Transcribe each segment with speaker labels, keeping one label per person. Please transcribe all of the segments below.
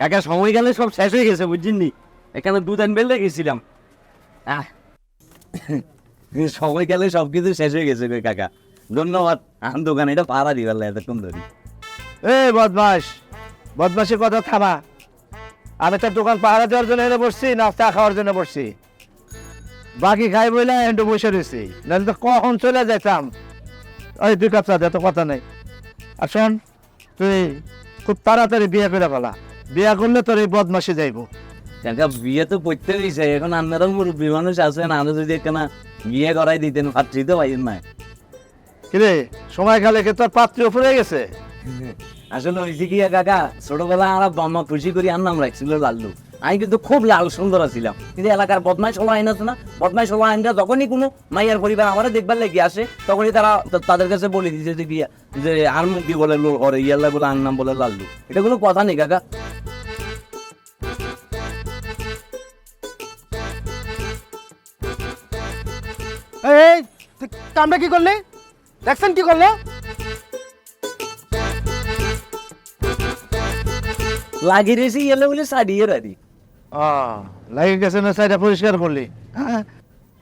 Speaker 1: কাকা সময় গেলে সব শেষ হয়ে গেছে বুঝছেন নি? এখানে দুধ আনবেল গেছিলাম। আহ। সময় গেলে সব কিছু শেষ হয়ে গেছে কাকা। ধন্যবাদ। আম দোকান এটা পাড়া দিবার এতক্ষণ ধরে
Speaker 2: এ বদমাস বদমাসের কথা থামা। আমি তোর দোকান পাহারা দেওয়ার জন্য এনে বসছি না চা খাওয়ার জন্য বসছি। বাকি খাই বলে একটু বসে রয়েছি নাহলে তো কখন চলে যাইতাম ওই দুই কাপ চা এত কথা নেই। আর শোন তুই খুব তাড়াতাড়ি বিয়ে করে ফেলা। বিয়ে করলে তোর এই বদমাসে যাইবো।
Speaker 1: কাকা বিয়ে তো করতে হয়েছে এখন আপনারাও মুরব্বী মানুষ আছেন আরও যদি একখানা বিয়ে করাই দিতেন পাত্রী তো পাইছেন না
Speaker 2: কিরে সময় খালে কে তোর পাত্রী ওপরে গেছে?
Speaker 1: আসলে ওই কি কাকা ছোটবেলা আমরা বাম্মা খুশি করি আর নাম রাখছিল লাল্লু। আমি কিন্তু খুব লাল সুন্দর ছিলাম কিন্তু এলাকার বদমাইশ হলো আইন আছে না? বদমাইশ হলো আইনটা যখনই কোনো মাইয়ার পরিবার আমার দেখবার লেগে আসে তখনই তারা তাদের কাছে বলে দিচ্ছে যে বিয়া যে আর মুক্তি বলে করে ইয়াল্লা বলে আর নাম বলে লাল্লু। এটা কোনো কথা নেই কাকা।
Speaker 3: এই কামটা কি করলি? দেখছেন কি করল?
Speaker 1: লাগিয়ে রেছি ইয়াল্লা বলে সারিয়ে
Speaker 2: ও লাগে গেছে না সাইডটা পরিষ্কার করলি? হ্যাঁ?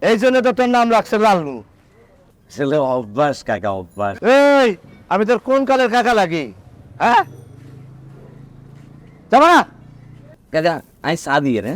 Speaker 2: এই জন্য তো তোর নাম রাখছে লালু।
Speaker 1: ছেলে অভ্যাস কাকা অভ্যাস।
Speaker 2: এই আমি তোর কোন কালের কাকা লাগি? হ্যাঁ? যাবা না?
Speaker 1: কাকা আমি চা দিয়ে রে।